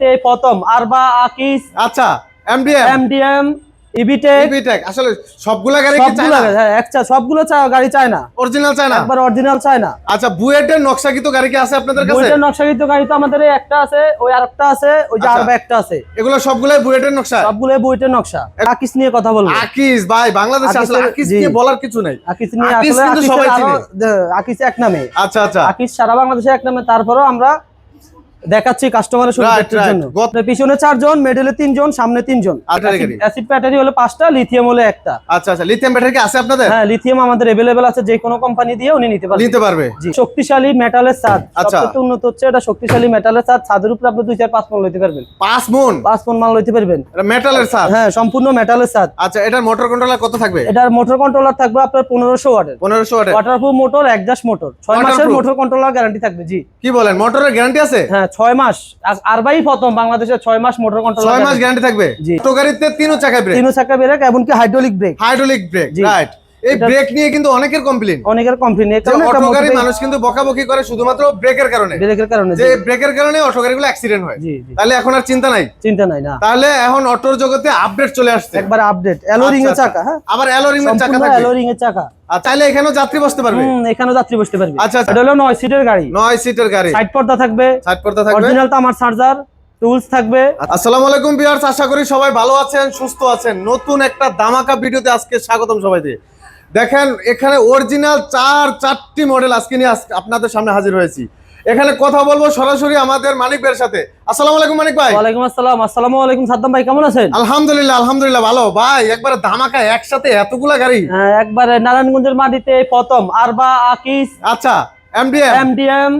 এই প্রথম আরবা আকিস আচ্ছা এমডিএম এমডিএম ইবিটেক ইভিটেক আসলে সবগুলা গাড়ি কি সবগুলো চায়না? হ্যাঁ একটা সবগুলো গাড়ি চায় না অরিজিনাল চায়না? একবার অরিজিনাল চায় না আচ্ছা বুয়েটের নকশাকৃত গাড়ি কি আছে আপনাদের কাছে? বুয়েটের নকশাকৃত গাড়ি তো আমাদের একটা আছে ওই আরেকটা আছে ওই যে আচ্ছা। আরবা একটা আছে। এগুলো সবগুলাই বুয়েটের নকশা? বুয়েটের নকশা। আকিস নিয়ে কথা বলব। আকিস ভাই বাংলাদেশে আসলে আকিস নিয়ে বলার কিছু নাই। আকিস নিয়ে আসলে আকিস এক নামে। আচ্ছা আচ্ছা। আকিস সারা বাংলাদেশে এক নামে তারপরেও আমরা দেখাচ্ছি কাস্টমারের Right, সুবিধার right. জন্য গত- পিছনে চারজন মেডেলে তিনজন সামনে তিনজন আর ব্যাটারি গাড়ি? অ্যাসিড ব্যাটারি হলো পাঁচটা লিথিয়াম হলো একটা আচ্ছা আচ্ছা লিথিয়াম ব্যাটারি কি আছে আপনাদের হ্যাঁ লিথিয়াম আমাদের अवेलेबल আছে যে কোনো কোম্পানি দিয়ে উনি নিতে পারবেন নিতে পারবে জি শক্তিশালী মেটালের ছাদ আচ্ছা। সবচেয়ে উন্নত হচ্ছে এটা শক্তিশালী মেটালের ছাদ ছাদের উপরে আপনি দুই চার পাঁচ মন লইতে পারবেন পাঁচ মন পাঁচ মন মাল লইতে পারবেন এটা মেটালের সাথ হ্যাঁ সম্পূর্ণ মেটালের ছাদ আচ্ছা এটার মোটর কন্ট্রোলার কত থাকবে এটার মোটর কন্ট্রোলার থাকবে আপনার পনেরোশো ওয়াটের পনেরোশো ওয়াটের ওয়াটারপ্রুফ মোটর একজাস্ট মোটর ছয় মাসের Waterproof? মোটর কন্ট্রোলার গ্যারান্টি থাকবে জি কি বলেন মোটরের গ্যারান্টি আছে হ্যাঁ ছয় মাস আর- আরবাই প্রথম বাংলাদেশের ছয় মাস মোটর কন্ট্রোল ছয় মাস গ্যারান্টি থাকবে? তিন তিনও চাকা ব্রেক তিনও চাকা ব্রেক এমনকি hydraulic brake hydraulic brake right এই ব্রেক নিয়ে কিন্তু অনেকের কমপ্লেন অনেকের কমপ্লেন অটো গাড়ি মানুষ কিন্তু বকাবকি করে শুধুমাত্র ব্রেকের কারণে। ব্রেকের কারণে যে ব্রেকের কারণে অটো গাড়িগুলো অ্যাক্সিডেন্ট হয় তাহলে এখন আর চিন্তা নাই? চিন্তা নাই না। তাহলে এখন অটোর জগতে আপডেট চলে আসছে। একবার আপডেট অ্যালোরিং এর আচ্ছা, চাকা হ্যাঁ? আবার অ্যালোরিং এর চাকা থাকবে? অ্যালোরিং এর চাকা। আর চাইলে এখানেও যাত্রী বসতে পারবে? হুম এখানেও যাত্রী বসতে পারবে। আচ্ছা, আচ্ছা। এটা হলো নয় সিটের গাড়ি। নয় সিটের গাড়ি। সাইড পর্দা থাকবে। সাইড পর্দা থাকবে। অরিজিনাল তো আমার চার্জার টুলস থাকবে। আসসালামু আলাইকুম ভিউয়ার্স আশা করি সবাই ভালো আছেন সুস্থ আছেন। নতুন একটা দামাকা ভিডিওতে আজকে স্বাগতম সবাইকে। দেখেন এখানে অরিজিনাল চার চারটি মডেল আজকে নিয়ে আপনাদের সামনে হাজির হয়েছি। এখানে কথা বলব সরাসরি আমাদের মানিক ভাইয়ের সাথে। আসসালামু আলাইকুম মানিক ভাই। ওয়ালাইকুম আসসালাম আসসালামু আলাইকুম সাদ্দাম ভাই কেমন আছেন? আলহামদুলিল্লাহ আলহামদুলিল্লাহ ভালো। ভাই একবারে ধামাকা একসাথে এতগুলা গাড়ি? হ্যাঁ, একবারে নারায়ণগঞ্জের মাটিতে প্রথম আরবা আকিস আচ্ছা এমডিএম এমডিএম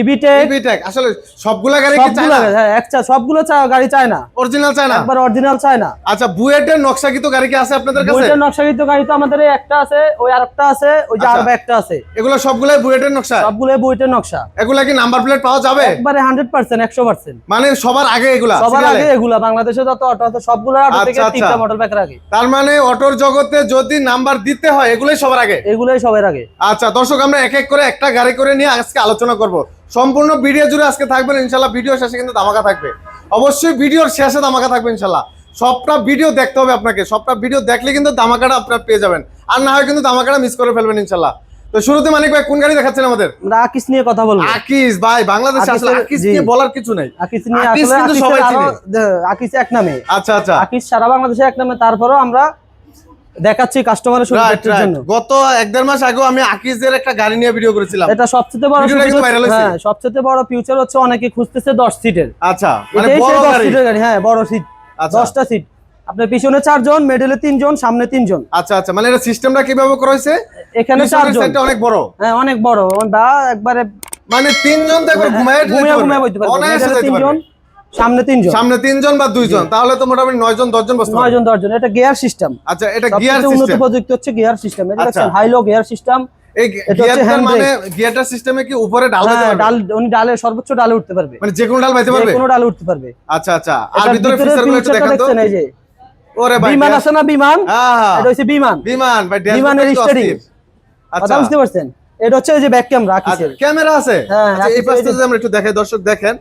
ইবিটেক ইভিটেক আসলে সবগুলা গাড়ি কি সবগুলো চায়না? হ্যাঁ একটা সবগুলো গাড়ি চায় না অরিজিনাল চায়না? একবার অরিজিনাল চায় না আচ্ছা বুয়েটের নকশাকৃত গাড়ি কি আছে আপনাদের কাছে? বুয়েটের নকশাকৃত গাড়ি তো আমাদের একটা আছে ওই আরেকটা আছে ওই যে আচ্ছা। আরবা একটা আছে। এগুলো সবগুলাই বুয়েটের নকশা? বুয়েটের নকশা। এগুলা কি নাম্বার প্লেট পাওয়া যাবে? একবারে হান্ড্রেড পার্সেন্ট একশো পার্সেন্ট মানে সবার আগে এগুলা? সবার আগে এগুলা বাংলাদেশে যত অটো আছে সবগুলো অটো থেকে আচ্ছা, তিনটা আচ্ছা। মডেল প্যাকের আগে। তার মানে অটোর জগতে যদি নাম্বার দিতে হয় এগুলোই সবার আগে? এগুলোই সবার আগে। আচ্ছা দর্শক আমরা এক এক করে একটা গাড়ি করে নিয়ে আজকে আলোচনা করব। সম্পূর্ণ ভিডিও জুড়ে আজকে থাকবেন ইনশাল্লাহ ভিডিও শেষে কিন্তু ধামাকা থাকবে। অবশ্যই ভিডিওর শেষে ধামাকা থাকবে ইনশাল্লাহ। সবটা ভিডিও দেখতে হবে আপনাকে সবটা ভিডিও দেখলে কিন্তু ধামাকাটা আপনার পেয়ে যাবেন। আর না হয় কিন্তু ধামাকাটা মিস করে ফেলবেন ইনশাল্লাহ। তো শুরুতে মানিক ভাই কোন গাড়ি দেখাচ্ছেন আমাদের? আমরা আকিস নিয়ে কথা বলব। আকিস ভাই বাংলাদেশে আসলে আকিস নিয়ে বলার কিছু নাই। আকিস নিয়ে আসলে আকিস এক নামে। আচ্ছা আচ্ছা। আকিস সারা বাংলাদেশে এক নামে তারপরেও আমরা দেখাচ্ছি কাস্টমারের সুবিধার জন্য। গত এক দেড় মাস আগে আমি আকিসের একটা গাড়ি নিয়ে ভিডিও করেছিলাম। এটা সবচেয়ে বড়। হ্যাঁ সবচেয়ে বড় ফিউচার হচ্ছে অনেকে খুঁজতেছে দশ সিটের আচ্ছা মানে বড় গাড়ি। সিটের গাড়ি হ্যাঁ বড় সিট আচ্ছা। দশটা সিট আপনার পিছনে চারজন মেডেলে তিনজন সামনে তিনজন। আচ্ছা আচ্ছা মানে এটা সিস্টেমটা কীভাবে করা হয়েছে? এখানে চারজন। সাইডটা অনেক বড়। হ্যাঁ অনেক বড়। বা একবারে মানে তিনজন তো একবার ঘুমায় ঘুমিয়ে ঘুমিয়ে বইতে পারবে। যেতে তিনজন। সামনে তিনজন। সামনে তিনজন বা দুইজন? তাহলে তো মোটামুটি নয় জন দশজন বসতে নয় জন দশজন। এটা গিয়ার সিস্টেম আচ্ছা এটা গিয়ার সবচেয়ে উন্নত প্রযুক্তি হচ্ছে গিয়ার সিস্টেম এটা আচ্ছা। দেখছেন হাইলো গিয়ার সিস্টেম এই গিয়ারটার মানে গিয়ারটার সিস্টেমে কি উপরে ডাল হ্যাঁ ডাল উনি ডালে সর্বোচ্চ ডালে উঠতে পারবে। মানে যে কোনো ডাল পাইতে পারবে? কোনো ডালে উঠতে পারবে। আচ্ছা আচ্ছা। আর ভিতরে ভিতরে ফিচারগুলো একটু দেখান তো। এই যে। ওরে ভাই বিমান আছে না বিমান? হ্যাঁ হ্যাঁ। এটা হচ্ছে বিমান। বিমান ভাই বিমানের আচ্ছা। বুঝতে পারছেন? এটা হচ্ছে এই যে ব্যাক ক্যামেরা ক্যামেরা আছে? হ্যাঁ, আচ্ছা এই পাশে যদি আমরা একটু দেখাই দর্শক দেখেন।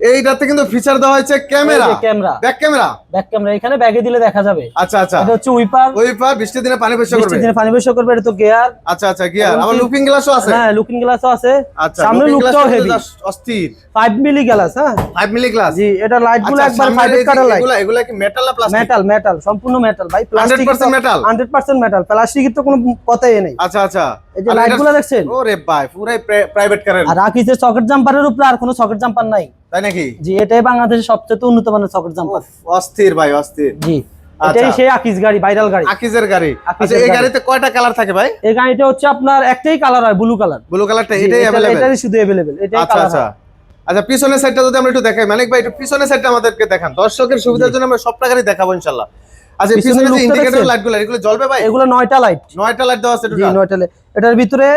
এইটাতে কিন্তু ফিচার দেওয়া হয়েছে camera camera back camera back camera এখানে ব্যাগে দিলে দেখা যাবে। আচ্ছা আচ্ছা। এটা হচ্ছে উইপার ওই পা বৃষ্টির দিনে পানি পরিষ্কার করবে? বৃষ্টির দিনে পানি বেশ করবে এটা তো গিয়ার আচ্ছা আচ্ছা গিয়ার আবার লুকিং গ্লাসও আছে। হ্যাঁ লুকিং গ্লাসও আছে। আচ্ছা সামনে লুকটাও হেভি অস্থির। 5 মিলি গ্লাস হ্যাঁ? 5 মিলি গ্লাস জি এটা লাইটগুলো আচ্ছা একবার সামনের ফাইবার কাটার লাইট এগুলা এগুলা কি মেটাল না প্লাস্টিক মেটাল মেটাল সম্পূর্ণ মেটাল ভাই প্লাস্টিক 100% মেটাল 100% মেটাল প্লাস্টিকের তো কোনো কথাই নেই। আচ্ছা আচ্ছা। এই যে লাইটগুলো দেখছেন? ওরে ভাই পুরাই প্রাইভেট কারের আর আকিসের সকেট জাম্পারের উপরে আর কোনো সকেট জাম্পার নাই। তাই নাকি জি এটাই বাংলাদেশের সবচেয়ে উন্নত মানের সকেট জাম্পার উফ, অস্থির ভাই অস্থির জি আচ্ছা। এটাই সেই আকিস গাড়ি ভাইরাল গাড়ি আকিজের গাড়ি আকিজের আচ্ছা এই গাড়ি। গাড়িতে কয়টা কালার থাকে ভাই এই গাড়িটা হচ্ছে আপনার একটাই কালার হয় ব্লু কালার ব্লু কালারটা এটাই अवेलेबल এটাই শুধু अवेलेबल এটাই আচ্ছা কালার আচ্ছা আচ্ছা পিছনের সাইডটা যদি আমরা একটু দেখাই মানিক ভাই একটু পিছনের সাইডটা আমাদেরকে দেখান দর্শকের সুবিধার জন্য আমরা সবটা গাড়ি দেখাবো ইনশাআল্লাহ আচ্ছা পিছনে যে ইন্ডিকেটর লাইটগুলো এগুলো জ্বলবে ভাই? এগুলো নয়টা লাইট নয়টা লাইট দেওয়া আছে এটার ভিতরে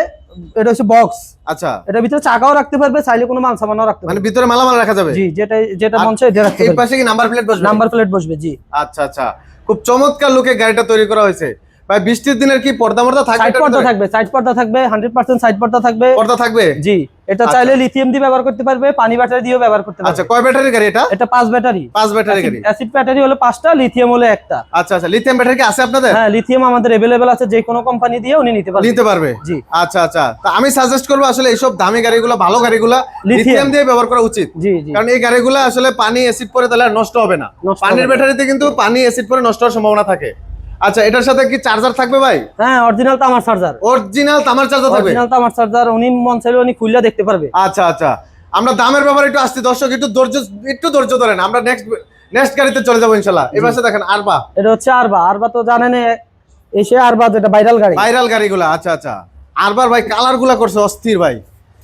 এটা হচ্ছে বক্স আচ্ছা। এটার ভিতরে চাকাও রাখতে পারবে চাইলে কোনো মাল সামানও রাখতে মানে পারবে। ভিতরে মালামাল রাখা যাবে? জি যেটা যেটা আর মন চায় এটা রাখতে এই পাশে কি নাম্বার প্লেট বসবে? নাম্বার প্লেট বসবে জি। আচ্ছা আচ্ছা। খুব চমৎকার লুকে গাড়িটা তৈরি করা হয়েছে। ভাই বৃষ্টির দিনের কি পর্দা মর্দা থাকবে সাইড এটার পর্দা ভিতরে? থাকবে সাইড পর্দা থাকবে 100% সাইড পর্দা থাকবে পর্দা থাকবে জি এটা চাইলে লিথিয়াম দিয়ে ব্যবহার করতে পারবে পানি ব্যাটারি দিয়েও ব্যবহার করতে আচ্ছা পারবে কয় ব্যাটারি গাড়ি এটা এটা পাঁচ ব্যাটারি পাঁচ ব্যাটারি গাড়ি অ্যাসিড ব্যাটারি হলো পাঁচটা লিথিয়াম হলো একটা আচ্ছা আচ্ছা লিথিয়াম ব্যাটারি কি আছে আপনাদের হ্যাঁ লিথিয়াম আমাদের अवेलेबल আছে যে কোনো কোম্পানি দিয়ে উনি নিতে পারবেন নিতে পারবে জি। আচ্ছা আচ্ছা তা আমি সাজেস্ট করবো আসলে এইসব দামি গাড়িগুলো ভালো গাড়িগুলো Lithium। লিথিয়াম দিয়ে ব্যবহার করা উচিত জি জি কারণ এই গাড়িগুলো আসলে পানি অ্যাসিড পরে তাহলে আর নষ্ট হবে না নষ্ট পানির হবে না। ব্যাটারিতে কিন্তু পানি অ্যাসিড পরে নষ্ট হওয়ার সম্ভাবনা থাকে আচ্ছা এটার সাথে কি চার্জার থাকবে ভাই? হ্যাঁ অরিজিনাল তামার চার্জার অরিজিনাল তামার চার্জার থাকবে? অরিজিনাল তামার চার্জার উনি মন চাইলে উনি খুললে দেখতে পারবে। আচ্ছা আচ্ছা। আমরা দামের ব্যাপারে একটু আসছি দর্শক একটু ধৈর্য একটু ধৈর্য ধরেন। আমরা নেক্সট নেক্সট গাড়িতে চলে যাব ইনশাল্লাহ। এবার দেখেন আরবা। এটা হচ্ছে আরবা। আরবা তো জানেন এসে আরবা যেটা ভাইরাল গাড়ি। ভাইরাল গাড়িগুলা আচ্ছা আচ্ছা। আরবার ভাই কালারগুলা করছে অস্থির ভাই।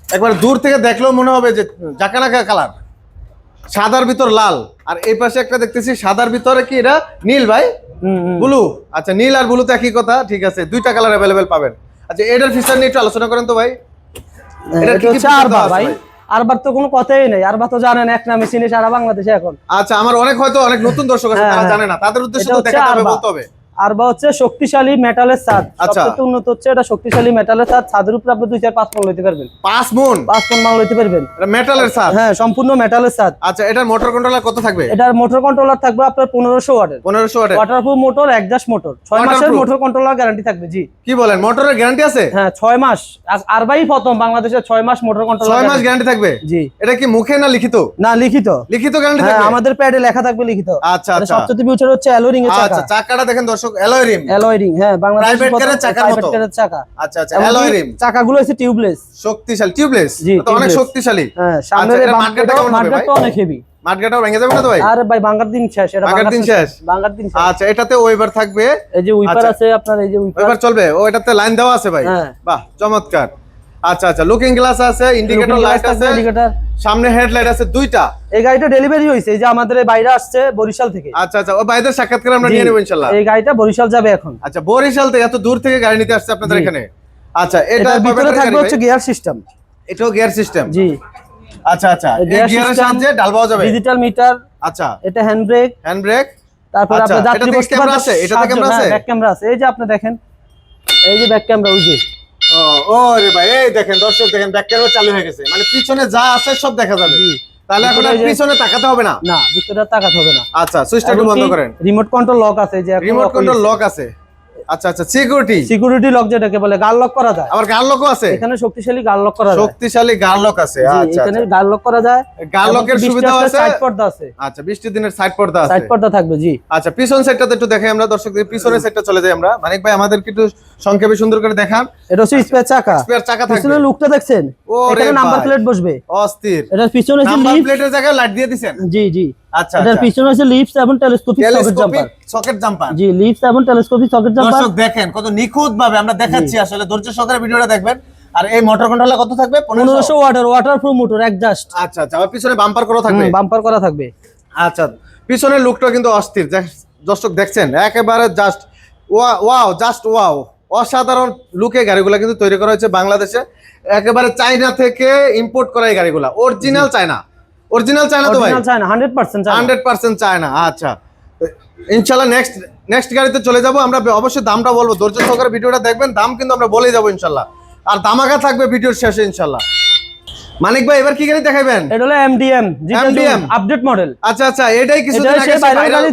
একবার দূর থেকে দেখলেও মনে হবে যে জাকানাকা কালার সাদার ভিতর লাল। আর এই পাশে একটা দেখতেছি সাদার ভিতরে কি এটা? নীল ভাই। ব্লু। আচ্ছা নীল আর ব্লু তো একই কথা ঠিক আছে দুইটা কালার অ্যাভেলেবেল পাবেন। আচ্ছা এটার ফিচার নিয়ে একটু আলোচনা করেন তো ভাই। এটা কি ভাই? আরবার তো কোনো কথাই নেই। তো জানেন এক নামে চিনি সারা বাংলাদেশে এখন। আচ্ছা আমার অনেক হয়তো অনেক নতুন দর্শক আছে হ্যাঁ, তারা হ্যাঁ। জানে না। তাদের উদ্দেশ্যে তো দেখাতে হবে বলতে হবে। আরবা হচ্ছে শক্তিশালী মেটালের ছাদ। আচ্ছা। সবচেয়ে উন্নত হচ্ছে এটা শক্তিশালী মেটালের ছাদ। ছাদের উপরে আপনি দুই চার পাঁচ মন লইতে পারবেন। পাঁচ মন? পাঁচ মন মাল লইতে পারবেন। এটা মেটালের সাথ হ্যাঁ সম্পূর্ণ মেটালের ছাদ। আচ্ছা এটার মোটর কন্ট্রোলার কত থাকবে? এটার মোটর কন্ট্রোলার থাকবে আপনার পনেরোশো ওয়াটের। পনেরোশো ওয়াটের। ওয়াটারপ্রুফ মোটর একজাস্ট মোটর ছয় মাসের মোটর কন্ট্রোলার গ্যারান্টি থাকবে জি। কি বলেন মোটরের গ্যারান্টি আছে? হ্যাঁ ছয় মাস। আর- আরবাই প্রথম বাংলাদেশের ছয় মাস মোটর কন্ট্রোলার ছয় মাস গ্যারান্টি থাকবে? জি। এটা কি মুখে না লিখিত? না লিখিত। লিখিত গ্যারান্টি থাকবে? আমাদের প্যাডে লেখা থাকবে লিখিত। আচ্ছা আচ্ছা। সবচেয়ে ফিউচার হচ্ছে অ্যালোরিং এর চাকা। আচ্ছা চাকাটা দেখেন দর্শক অ্যালয় রিম। অ্যালয় রিং হ্যাঁ চাকার মতো। চাকা। আচ্ছা আচ্ছা অ্যালয় রিম। চাকাগুলো হচ্ছে টিউবলেস শক্তিশালী টিউবলেস তো অনেক শক্তিশালী। হ্যাঁ সামনের মার্কেটটা মার্কেটটা অনেক হেভি মাঠগাটাও ভেঙে যাবে না তো ভাই? আর ভাই বাঙ্গার দিন শেষ এটা বাঙ্গার দিন শেষ? বাঙ্গার দিন শেষ। আচ্ছা এটাতে ওয়েবার থাকবে। এই যে উইপার আচ্ছা। আছে আপনার এই যে উইপার ওয়েবার চলবে। ও এটাতে লাইন দেওয়া আছে ভাই। হ্যাঁ। বাহ চমৎকার। আচ্ছা আচ্ছা লুকিং গ্লাস আছে ইন্ডিকেটর লাইট আছে। ইন্ডিকেটর সামনে হেডলাইট আছে দুইটা। এই গাড়িটা ডেলিভারি হয়েছে এই যে আমাদের বাইরে আসছে বরিশাল থেকে। আচ্ছা আচ্ছা ও ভাইদের সাক্ষাৎকার আমরা নিয়ে নেব ইনশাল্লাহ। এই গাড়িটা বরিশাল যাবে এখন। আচ্ছা বরিশাল থেকে এত দূর থেকে গাড়ি নিতে আসছে আপনাদের এখানে? আচ্ছা এটা ভিতরে থাকবে হচ্ছে গিয়ার সিস্টেম এটাও গিয়ার সিস্টেম জি। আচ্ছা আচ্ছা এই গিয়ারের সাহায্যে ডাল পাওয়া যাবে? ডিজিটাল মিটার আচ্ছা। এটা হ্যান্ড ব্রেক হ্যান্ড ব্রেক তারপর আচ্ছা, আপনার যাত্রী বসতে পারবে আছে? এটাতে camera আছে? ব্যাক ক্যামেরা আছে। এই যে আপনি দেখেন এই যে ব্যাক ক্যামেরা ওই যে। ও রে ভাই এই দেখেন দর্শক দেখেন ব্যাক ক্যামেরা চালু হয়ে গেছে। মানে পিছনে যা আছে সব দেখা যাবে। তাহলে এখন আর পিছনে তাকাতে হবে না? না ভিতরে তাকাতে হবে না। আচ্ছা সুইচটা একটু বন্ধ করেন। রিমোট কন্ট্রোল লক আছে যে রিমোট কন্ট্রোল লক আছে। আচ্ছা আচ্ছা সিকিউরিটি সিকিউরিটি লক যেটাকে বলে গাল লক করা যায়। আবার গার লকও আছে? এখানে শক্তিশালী গাল লক করা যায়। শক্তিশালী গার লক আছে আচ্ছা এখানে আচ্ছা। গাল লক করা যায়। গার লকের সুবিধাও আছে? সাইড পর্দা আছে। আচ্ছা বৃষ্টির দিনের সাইড পর্দা আছে। সাইড পর্দা থাকবে জি। আচ্ছা পিছন সাইডটাতে একটু দেখাই আমরা দর্শকদের পিছনের সাইডটা চলে যাই আমরা। মানিক ভাই আমাদেরকে একটু সংক্ষেপে সুন্দর করে দেখান। এটা হচ্ছে স্পেয়ার চাকা। স্পেয়ার চাকা থাকবে। পিছনে লুকটা দেখছেন? এখানে নাম্বার প্লেট বসবে। অস্থির। এটার পিছনে লিফট প্লেটের জায়গায় লাইট দিয়ে দিছেন? জি জি। আচ্ছা এটার আচ্ছা। পিছনে হচ্ছে লিফট এবং telescopic socket jumper socket jumper. জি লিফট এবং টেলিস্কোপিক সকেট জাম্পার। দর্শক দেখেন কত নিখুঁত ভাবে আমরা দেখাচ্ছি। আসলে ধৈর্য সহকারে ভিডিওটা দেখবেন। আর এই মোটর কন্ট্রোলার কত থাকবে? পনেরোশো। পনেরোশো ওয়াটার ওয়াটারপ্রুফ মোটর একজাস্ট আচ্ছা আচ্ছা। আবার পিছনে বাম্পার করা থাকবে? বাম্পার করা থাকবে। আচ্ছা পিছনের লুকটা কিন্তু অস্থির। দর্শক দেখছেন একেবারে জাস্ট ওয়াও জাস্ট ওয়াও। অসাধারণ লুকে গাড়িগুলো কিন্তু তৈরি করা হয়েছে বাংলাদেশে। একেবারে চায়না থেকে ইম্পোর্ট করা এই গাড়িগুলা। Original China. অরিজিনাল চায়না তো ভাই? Original China hundred percent hundred percent China আচ্ছা। ইনশাল্লাহ নেক্সট নেক্সট গাড়িতে চলে যাব। আমরা অবশ্যই দামটা বলব। ধৈর্য সহকারে ভিডিওটা দেখবেন, দাম কিন্তু আমরা বলেই যাব ইনশাল্লাহ। আর দামাকা থাকবে ভিডিওর শেষে ইনশাল্লাহ। মানিক ভাই এবার কি গাড়ি দেখাবেন? এটা হলো এমডিএম MDM আপডেট মডেল আচ্ছা আচ্ছা এটাই কিছুদিন আগে ভাইরাল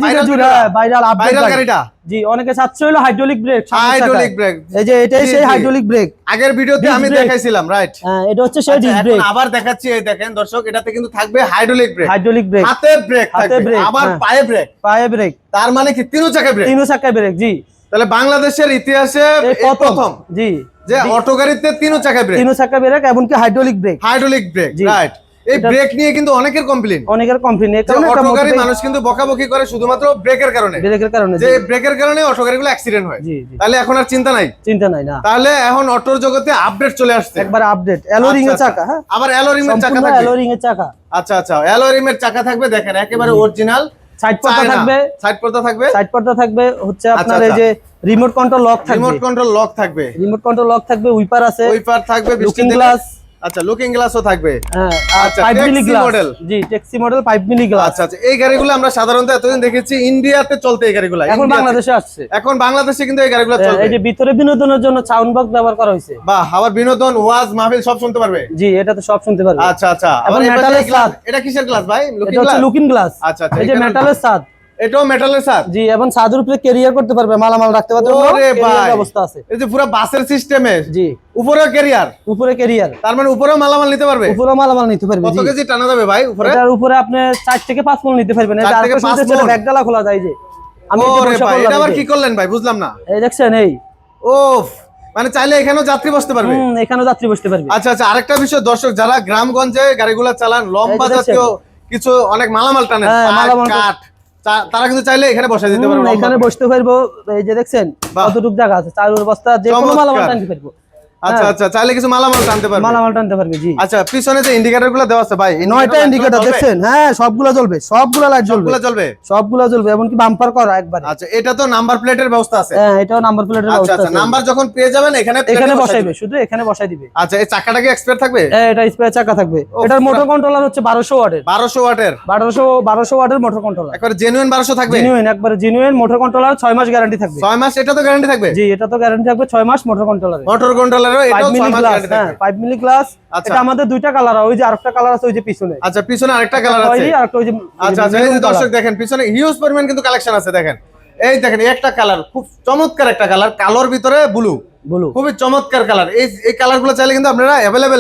ভাইরাল আপডেট গাড়িটা জি অনেকে চাচ্ছে হলো হাইড্রোলিক ব্রেক হাইড্রোলিক ব্রেক এই যে এটাই সেই। হাইড্রোলিক ব্রেক আগের ভিডিওতে আমি দেখাইছিলাম রাইট হ্যাঁ এটা হচ্ছে সেই ডিস্ক এখন ব্রেক আবার দেখাচ্ছি এই দেখেন দর্শক এটাতে কিন্তু থাকবে হাইড্রোলিক ব্রেক হাইড্রোলিক ব্রেক হাতে ব্রেক থাকবে আবার হ্যাঁ। পায়ে ব্রেক পায়ে ব্রেক তার মানে কি তিনও চাকায় ব্রেক তিন চাকায় ব্রেক জি। তাহলে বাংলাদেশের ইতিহাসে প্রথম। জি। যে অটো গাড়িতে তিনো চাকায় ব্রেক তিন চাকা ব্রেক এমনকি hydraulic brake hydraulic brake right এই ব্রেক নিয়ে কিন্তু অনেকের কমপ্লেন অনেকের কমপ্লেন এর কারণে অটো গাড়ি মানুষ কিন্তু বকাবকি করে শুধুমাত্র ব্রেকের কারণে। ব্রেকের কারণে যে ব্রেকের কারণে অটো গাড়িগুলো অ্যাক্সিডেন্ট হয়। তাহলে এখন আর চিন্তা নাই? চিন্তা নাই না। তাহলে এখন অটোর জগতে আপডেট চলে আসছে। একবার আপডেট অ্যালোরিং এর চাকা হ্যাঁ? আবার অ্যালোরিমের চাকা থাকবে। অ্যালোরিং এর চাকা। আচ্ছা আচ্ছা। অ্যালোরিমের চাকা থাকবে দেখেন একেবারে অরিজিনাল সাইড পর্দা থাকবে। সাইড পর্দা থাকবে। সাইড পর্দা থাকবে। হচ্ছে আপনার আচ্ছা, এই যে রিমোট কন্ট্রোল লক থাকবে। রিমোট কন্ট্রোল লক থাকবে। রিমোট কন্ট্রোল লক থাকবে উইপার আছে। উইপার থাকবে লুকিং গ্লাস আচ্ছা লুকিং গ্লাসও থাকবে। হ্যাঁ আচ্ছা, 5 মিলি গ্লাস model। জি ট্যাক্সি মডেল 5 মিলি গ্লাস আচ্ছা আচ্ছা এই গাড়িগুলো আমরা সাধারণত এতদিন দেখেছি ইন্ডিয়াতে চলতে এই গাড়িগুলো। এখন বাংলাদেশে আসছে। এখন বাংলাদেশে কিন্তু এই গাড়িগুলো হ্যাঁ, চলবে। এই যে ভিতরে বিনোদনের জন্য সাউন্ড বক্স ব্যবহার করা হয়েছে। বাহ আবার বিনোদন ওয়াজ মাহফিল সব শুনতে পারবে? জি এটা তো সব শুনতে পারবে। আচ্ছা আচ্ছা আবার ছাদ। এটা কিসের গ্লাস ভাই? লুকিং গ্লাস লুকিং গ্লাস আচ্ছা, আচ্ছা, এই যে মেটালের ছাদ এটাও মেটালের জি এবং ছাদের উপরে ক্যারিয়ার করতে পারবে মালামাল রাখতে পারবে ওরে ভাই। ব্যবস্থা আছে। এই যে পুরো বাসের সিস্টেমে জি। উপরেও ক্যারিয়ার উপরে ক্যারিয়ার তার মানে উপরেও মালামাল নিতে পারবে? উপরে মালামাল নিতে পারবে কত কেজি টানা যাবে ভাই উপরে? এটার উপরে আপনি চার থেকে পাঁচ মন নিতে পারবেন? ব্যাগ ডালা খোলা যায় যে। আমি এটা আবার কি করলেন ভাই বুঝলাম না। এই দেখছেন এই। ওফ মানে চাইলে এখানেও যাত্রী বসতে পারবে? হুম এখানে যাত্রী বসতে পারবে। আচ্ছা আচ্ছা আরেকটা বিষয় দর্শক যারা গ্রামগঞ্জে গাড়িগুলো চালান লম্বা। জাতীয় কিছু অনেক মালামাল টানে হ্যাঁ, কাঠ তারা কিন্তু চাইলে এখানে বসে দিতে পারব এখানে। বসতে পারব এই যে দেখছেন। কতটুকু জায়গা আছে চালুর বস্তা যে কোনো। মালামাল টানতে পারব আচ্ছা, হ্যাঁ। আচ্ছা আচ্ছা চাইলে কিছু মালামাল টানতে পারবে। মালামাল টানতে পারবে জি। আচ্ছা পিছনে যে ইন্ডিকেটরগুলো দেওয়া আছে ভাই নয়টা ইন্ডিকেটর দেখছেন? হ্যাঁ সবগুলো জ্বলবে সবগুলো লাইট জ্বলবে। সবগুলো জ্বলবে? সবগুলো জ্বলবে এমনকি বাম্পার করা একবার। আচ্ছা এটা তো নাম্বার প্লেটের ব্যবস্থা আছে। হ্যাঁ এটাও নাম্বার প্লেটের আচ্ছা, ব্যবস্থা আচ্ছা, আছে। আচ্ছা নাম্বার যখন পেয়ে যাবেন এখানে এখানে বসাইবে শুধু এখানে বসাই দিবে। আচ্ছা এই চাকাটা কি এক্সপায়ার থাকবে? হ্যাঁ এটা এক্সপায়ার চাকা থাকবে। এটার মোটর কন্ট্রোলার হচ্ছে 1200 ওয়াটের। 1200 ওয়াটের? 1200 1200 ওয়াটের মোটর কন্ট্রোলার একবার জেনুইন 1200 থাকবে? জেনুইন একবার জেনুইন মোটর কন্ট্রোলার 6 মাস গ্যারান্টি থাকবে। 6 মাস এটা তো গ্যারান্টি থাকবে? জি এটা তো গ্যারান্টি থাকবে 6 মাস motor controller motor controller collection আচ্ছা। আচ্ছা, আচ্ছা, আছে দেখেন এই দেখেন একটা কালার খুব চমৎকার একটা কালার ভিতরে ব্লু ব্লু খুবই চমৎকার কালার এই চাইলে কিন্তু আপনারা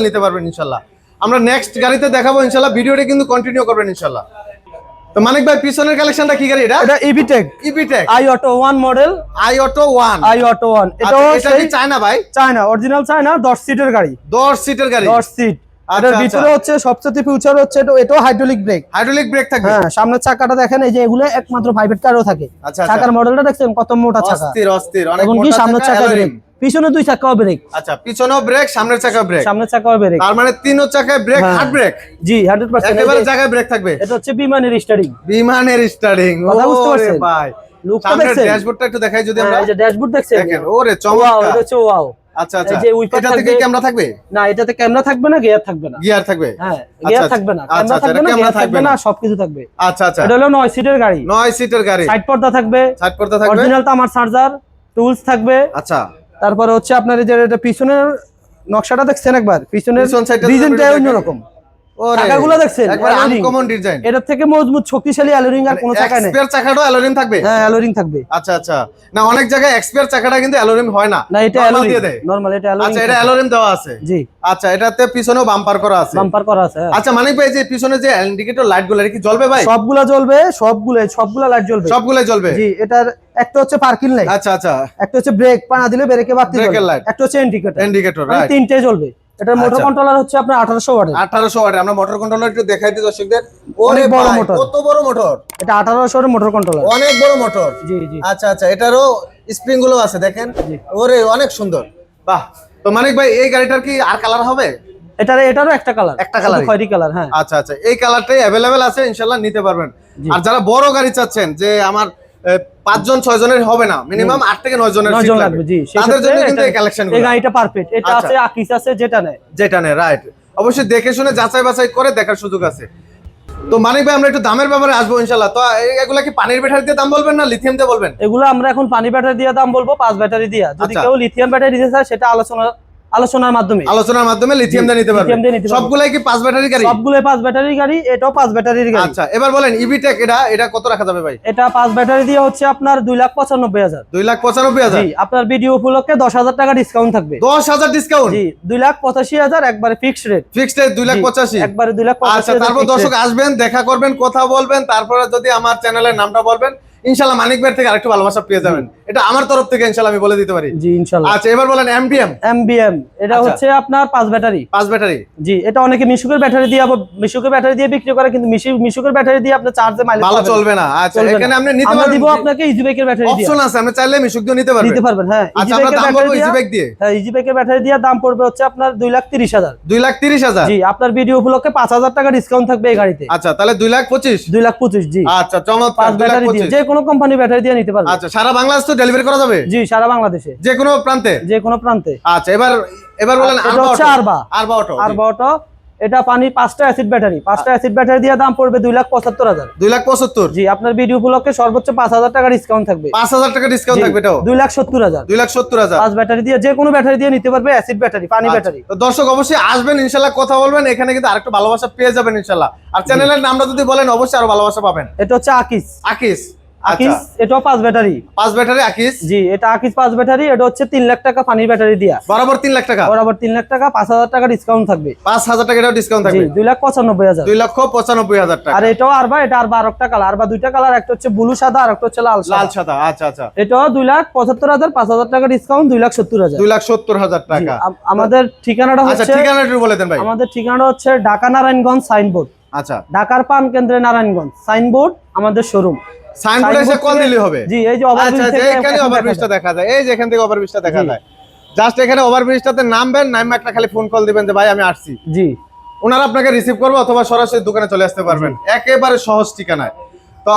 নিতে পারবেন আমরা নেক্সট গাড়িতে দেখাবো ইনশাল্লাহ। ভিডিওটি কিন্তু কন্টিনিউ করবেন ইনশাল্লাহ। তো মানিক ভাই পিছনের কালেকশনটা কি গাড়ি এটা? এটা ইভিটেক ইবিটেক I auto one model I auto one I auto one এটাও এটা কি চায়না ভাই? চায়না অরিজিনাল চায়না দশ সিটের গাড়ি। দশ সিটের গাড়ি। দশ সিট এটার ভিতরে। হচ্ছে সবচেয়ে ফিউচার হচ্ছে এটা এটাও হাইড্রোলিক ব্রেক হাইড্রোলিক ব্রেক থাকবে। হ্যাঁ সামনের চাকাটা দেখেন এই যে এগুলো একমাত্র প্রাইভেট কারও থাকে। আচ্ছা, আচ্ছা। চাকার মডেলটা দেখছেন কত মোটা চাকা। অস্থির। অস্থির অনেক এবং কি সামনের চাকা, পিছনে দুই চাকাও ব্রেক আচ্ছা পিছনেও ব্রেক সামনের চাকা ব্রেক সামনের চাকাও ব্রেক তার মানে তিনও চাকায় ব্রেক। হার্ড ব্রেক জি হান্ড্রেড পার্সেন্ট একেবারে জায়গায় ব্রেক থাকবে। এটা হচ্ছে বিমানের স্টারিং বিমানের স্টার্টিং কথা বুঝতে পারছেন? ভাই। লুকটা দেখছেন? ড্যাশবোর্ডটা একটু দেখাই যদি আমরা। হ্যাঁ, এই যে ড্যাশবোর্ড দেখছেন? দেখেন ওরে চমৎকার এটা হচ্ছে ওয়াও আচ্ছা আচ্ছা। এই যে উইপার থেকে ক্যামেরা থাকবে? না এটাতে ক্যামেরা থাকবে না গিয়ার থাকবে না। গিয়ার থাকবে? হ্যাঁ আচ্ছা, গিয়ার আচ্ছা। থাকবে না। আচ্ছা, ক্যামেরা আচ্ছা, থাকবে না গিয়ার থাকবে না। সবকিছু থাকবে। আচ্ছা আচ্ছা। এটা হলো সিটের গাড়ি। নয় সিটের গাড়ি। সাইড পর্দা থাকবে। সাইড পর্দা থাকবে। অরিজিনাল তামার চার্জার টুলস থাকবে। আচ্ছা। তারপরে হচ্ছে আপনার এই যে এটা পিছনের নকশাটা দেখছেন একবার পিছনের ডিজাইনটা। অন্যরকম চাকাগুলো দেখছেন? একবার আনকমন ডিজাইন এটার থেকে মজবুত শক্তিশালী অ্যালোরিং আর কোনো চাকা নেই। এক্সপিয়ার চাকাটাও অ্যালোরিম থাকবে? হ্যাঁ অ্যালোরিং থাকবে। আচ্ছা আচ্ছা। না অনেক জায়গায় এক্সপিয়ার চাকাটা কিন্তু অ্যালোরিম হয় না। না এটা অ্যালোরিং দিয়ে দেয়। নরমাল এটা অ্যালোরিং আচ্ছা এটা অ্যালোরিম দেওয়া আছে। জি। আচ্ছা এটাতে পিছনেও বাম্পার করা আছে। বাম্পার করা আছে হ্যাঁ। আচ্ছা মানিক ভাই যে পিছনে যে ইন্ডিকেটর লাইটগুলো কি জ্বলবে ভাই? সবগুলা জ্বলবে সবগুলো সবগুলা লাইট জ্বলবে। সবগুলাই জ্বলবে? জি এটার একটা হচ্ছে পার্কিং লাইট আচ্ছা আচ্ছা। একটা হচ্ছে ব্রেক পানা দিলে ব্রেকে বাতি জ্বলবে। একটা হচ্ছে ইন্ডিকেটর ইন্ডিকেটর মানে রাইট তিনটে জ্বলবে। এটার মোটর। কন্ট্রোলার হচ্ছে আপনার 1800 ওয়াটের আঠারোশো ওয়াট আমরা মোটর কন্ট্রোলার একটু দেখাই দিই দর্শকদের। ওরে অনেক বড় মোটর। কত বড় মোটর এটা 1800 এর মোটর কন্ট্রোলার অনেক বড় মোটর জি জি। আচ্ছা আচ্ছা এটারও স্প্রিংগুলো আছে দেখেন। ওরে অনেক সুন্দর। বাহ। তো মানিক ভাই এই গাড়িটার কি আর কালার হবে? এটার এটারও একটা কালার একটা colour-ই? খয়েরি কালার হ্যাঁ। আচ্ছা আচ্ছা এই কালারটাই অ্যাভেলেবেল আছে ইনশাল্লাহ নিতে পারবেন। আর যারা বড় গাড়ি চাচ্ছেন যে আমার পাঁচজন ছয় জনের হবে না। মিনিমাম আট থেকে নয় জনের নয় জন লাগবে। জি তাদের জন্য কিন্তু এই কালেকশন এই গাড়িটা পারফেক্ট এটা আচ্ছা। আছে আকিস আছে যেটা নেয়। যেটা নেই রাইট অবশ্যই দেখে শুনে যাচাই বাছাই করে দেখার সুযোগ আছে। তো মানিক ভাই আমরা একটু দামের ব্যাপারে আসব ইনশাল্লাহ তো এগুলা কি পানির ব্যাটারি দিয়ে দাম বলবেন না লিথিয়াম দিয়ে বলবেন? এগুলো আমরা এখন পানি ব্যাটারি দিয়ে দাম বলব পাঁচ ব্যাটারি দিয়ে। যদি আচ্ছা। কেউ লিথিয়াম ব্যাটারি দিতে চায় সেটা আলোচনা আলোচনার মাধ্যমে। আলোচনার মাধ্যমে লিথিয়াম দিয়ে নিতে দিয়ে সবগুলাই কি পাঁচ ব্যাটারি গাড়ি? সবগুলো পাঁচ ব্যাটারি গাড়ি এটাও পাঁচ ব্যাটারির গাড়ি। আচ্ছা এবার বলেন ইভিটেক এটা এটা কত রাখা যাবে ভাই? এটা পাঁচ ব্যাটারি দিয়ে হচ্ছে আপনার দুই লাখ পঁচানব্বই হাজার। দুই লাখ পঁচানব্বই হাজার? জি আপনার ভিডিও উপলক্ষে দশ হাজার টাকা ডিসকাউন্ট থাকবে। দশ হাজার ডিসকাউন্ট জি হাজার একবারে ফিক্সড রেট ফিক্সড লাখ পঁচাশি? একবারে দুই লাখ পঁচাশি আচ্ছা তারপর দর্শক আসবেন দেখা করবেন কথা বলবেন তারপরে যদি আমার চ্যানেলের নামটা বলবেন ইনশাল্লাহ মানিক ভাই থেকে আরেকটু ভালোবাসা পেয়ে যাবেন। এটা আমার তরফ থেকে ইনশাল্লাহ আমি বলে দিতে পারি। জি ইনশাল্লাহ আচ্ছা এবার বলেন এমডিএম এমবিএম এটা আচ্ছা। হচ্ছে আপনার পাঁচ ব্যাটারি। পাঁচ ব্যাটারি। জি এটা অনেকে মিশুকের ব্যাটারি দিয়ে আবার মিশুকের ব্যাটারি দিয়ে বিক্রি করে কিন্তু মিশু- মিশুকের ব্যাটারি দিয়ে আপনার চার্জে মাইলেজ ভালো চলবে না। আচ্ছা এখানে আপনি নিতে পারবেন দিব আপনাকে ইজি বাইকের ব্যাটারি দিয়ে। অপশন আছে আপনি চাইলে মিশুক দিয়ে নিতে পারবেন। পারবেন হ্যাঁ আচ্ছা আমরা দাম বলব দিয়ে ইজি ব্যাগ দিয়ে? হ্যাঁ ইজি বাইকের ব্যাটারি দিয়ে দাম পড়বে হচ্ছে আপনার দুই লাখ তিরিশ হাজার। দুই লাখ তিরিশ হাজার? জি আপনার ভিডিও উপলক্ষে পাঁচ হাজার টাকা ডিসকাউন্ট থাকবে এই গাড়িতে। আচ্ছা তাহলে দুই লাখ পঁচিশ? দুই লাখ পঁচিশ জি। আচ্ছা চমৎকার পাঁচ দুই লাখ ব্যাটারি দিয়ে পঁচিশ। যে কোনো কোম্পানি ব্যাটারি দিয়ে নিতে পারবে। আচ্ছা সারা বাংলাদেশ তো ডেলিভারি করা যাবে? জি সারা বাংলাদেশে। যে কোনো প্রান্তে? যে কোনো প্রান্তে। আচ্ছা এবার এবার বলেন আরবা অটো। আরবা। আরবা অটো আর বটো এটা পানি পাঁচটা অ্যাসিড ব্যাটারি পাঁচটা অ্যাসিড ব্যাটারি দিয়ে দাম পড়বে দুই লাখ পঁচাত্তর হাজার। দুই লাখ পঁচাত্তর? জি আপনার ভিডিও উপলক্ষে সর্বোচ্চ পাঁচ হাজার টাকা ডিসকাউন্ট থাকবে। পাঁচ হাজার টাকা ডিসকাউন্ট থাকবে এটাও? দুই লাখ সত্তর হাজার। দুই লাখ সত্তর হাজার। পাঁচ ব্যাটারি দিয়ে যে কোনো ব্যাটারি দিয়ে নিতে পারবে অ্যাসিড ব্যাটারি পানি আচ্ছা, ব্যাটারি তো দর্শক অবশ্যই আসবেন ইনশাল্লাহ কথা বলবেন এখানে কিন্তু আরেকটু ভালোবাসা পেয়ে যাবেন ইনশাল্লাহ। আর চ্যানেলের নামটা যদি বলেন অবশ্যই আরও ভালোবাসা পাবেন। এটা হচ্ছে আকিস আকিস আকিস আচ্ছা এটাও পাঁচ ব্যাটারি। পাঁচ ব্যাটারি আকিস? জি এটা আকিস পাঁচ ব্যাটারি এটা হচ্ছে তিন লাখ টাকা পানির ব্যাটারি দিয়া। বরাবর তিন লাখ টাকা? বরাবর তিন লাখ টাকা পাঁচ হাজার টাকা ডিসকাউন্ট থাকবে। পাঁচ হাজার টাকা ডিসকাউন্ট থাকবে? দুই লাখ পঁচানব্বই হাজার। দুই লক্ষ পঁচানব্বই হাজার টাকা। আর এটাও আরবা এটা আর বারোটা কালার আরবা দুইটা কালার একটা হচ্ছে ব্লু সাদা আর একটা হচ্ছে লাল লাল সাদা আচ্ছা আচ্ছা। এটাও দুই লাখ পঁচাত্তর হাজার পাঁচ হাজার টাকা ডিসকাউন্ট দুই লাখ সত্তর হাজার। দুই লাখ সত্তর হাজার টাকা। আমাদের ঠিকানাটা আচ্ছা হচ্ছে ঠিকানা একটু বলে দেন ভাই। আমাদের ঠিকানাটা হচ্ছে ঢাকা নারায়ণগঞ্জ সাইনবোর্ড। আচ্ছা। ঢাকার পান কেন্দ্রে নারায়ণগঞ্জ। সাইনবোর্ড আমাদের শোরুম সাইনবোর্ডে কল দিলে হবে। জি এই যে আচ্ছা এখানে ওভারব্রিজটা দেখা যায়। এই যে এখান থেকে ওভারব্রিজটা দেখা যায়। জাস্ট এখানে ওভারব্রিজটাতে নামবেন নামে একটা খালি ফোন কল দিবেন যে ভাই আমি আসছি। জি। ওনারা আপনাকে রিসিভ করবে অথবা সরাসরি দোকানে চলে আসতে পারবেন। একেবারে সহজ ঠিকানায়। তো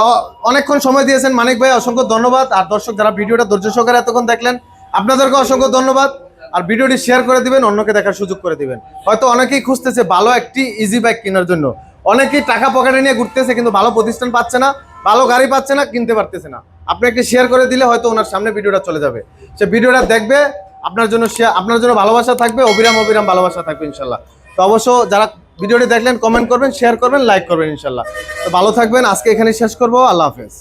অনেকক্ষণ সময় দিয়েছেন মানিক ভাই অসংখ্য ধন্যবাদ। আর দর্শক যারা ভিডিওটা ধৈর্য সহকারে এতক্ষণ দেখলেন আপনাদেরকে অসংখ্য ধন্যবাদ। আর ভিডিওটি শেয়ার করে দিবেন অন্যকে দেখার সুযোগ করে দিবেন। হয়তো অনেকেই খুঁজতেছে ভালো একটি ইজি বাইক কেনার জন্য। অনেকেই টাকা পকেটে নিয়ে ঘুরতেছে কিন্তু ভালো প্রতিষ্ঠান পাচ্ছে না। ভালো গাড়ি পাচ্ছে না, কিনতে পারতেছে না। আপনি একটি শেয়ার করে দিলে হয়তো ওনার সামনে ভিডিওটা চলে যাবে। সে ভিডিওটা দেখবে, আপনার জন্য শেয়ার আপনার জন্য ভালোবাসা থাকবে, অবিরাম অবিরাম ভালোবাসা থাকবে ইনশাল্লাহ। তো অবশ্য যারা ভিডিওটি দেখলেন কমেন্ট করবেন শেয়ার করবেন লাইক করবেন ইনশাল্লাহ। তো ভালো থাকবেন, আজকে এখানে শেষ করব, আল্লাহ হাফেজ।